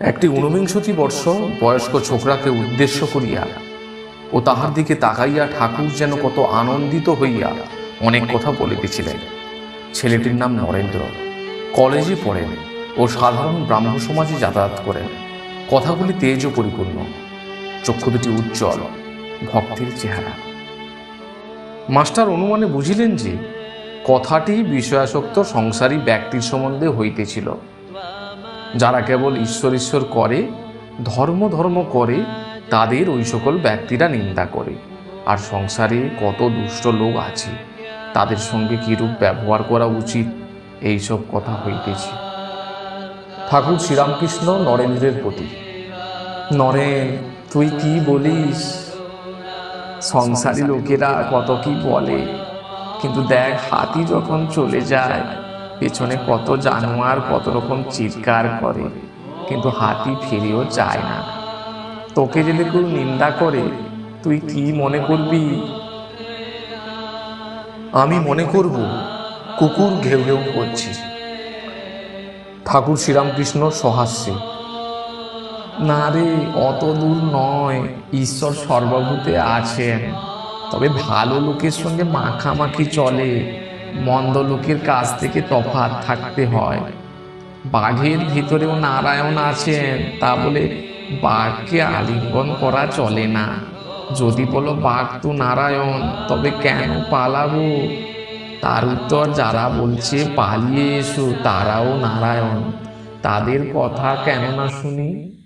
একটি ঊনবিংশতি বর্ষ বয়স্ক ছোকরাকে উদ্দেশ্য করিয়া ও তাহার দিকে তাকাইয়া ঠাকুর যেন কত আনন্দিত হইয়া অনেক কথা বলিতেছিলেন। ছেলেটির নাম নরেন্দ্র। কলেজে পড়েন ও সাধারণ ব্রাহ্ম সমাজে যাতায়াত করেন। কথাগুলি তেজ ও পরিপূর্ণ চক্ষু দুটি উজ্জ্বল। ভক্তির চেহারা। মাস্টার অনুমানে বুঝিলেন যে কথাটি বিষয়াসক্ত সংসারী ব্যক্তির সম্বন্ধে হইতেছিল। যারা কেবল ঈশ্বর ঈশ্বর করে, ধর্ম ধর্ম করে, তাদের ওই সকল ব্যক্তিরা নিন্দা করে। আর সংসারে কত দুষ্ট লোক আছে, তাদের সঙ্গে কিরূপ ব্যবহার করা উচিত, এইসব কথা হইতেছে। ঠাকুর শ্রীরামকৃষ্ণ নরেন্দ্রের প্রতি, নরেন, তুই কি বলিস? সংসারী লোকেরা কত কি বলে, কিন্তু দেখ হাতি যখন চলে যায় পেছনে কত জানোয়ার কত রকম চিৎকার করে, কিন্তু হাতি ফিরেও যায় না। তোকে যদি কেউ নিন্দা করে, তুই কি মনে করবি? আমি মনে করব, কুকুর ঘেউ ঘেউ করছে। ঠাকুর শ্রীরামকৃষ্ণ সহাস্যে, না রে, অত দূর নয়, ঈশ্বর সর্বভূতে আছেন। তবে ভালো লোকের সঙ্গে মাখামাখি চলে। মন্দ লোকের কাছ থেকে তফাৎ থাকতে হয়। বাঘের ভিতরেও নারায়ণ আছেন, তা বলে বাঘকে আলিঙ্গন করা চলে না। যদি বলো বাঘ তো নারায়ণ, তবে কেন পালাবো? তার উত্তর যারা বলছে, পালিয়ে এসো, তারাও নারায়ণ। তাদের কথা কেন না শুনি?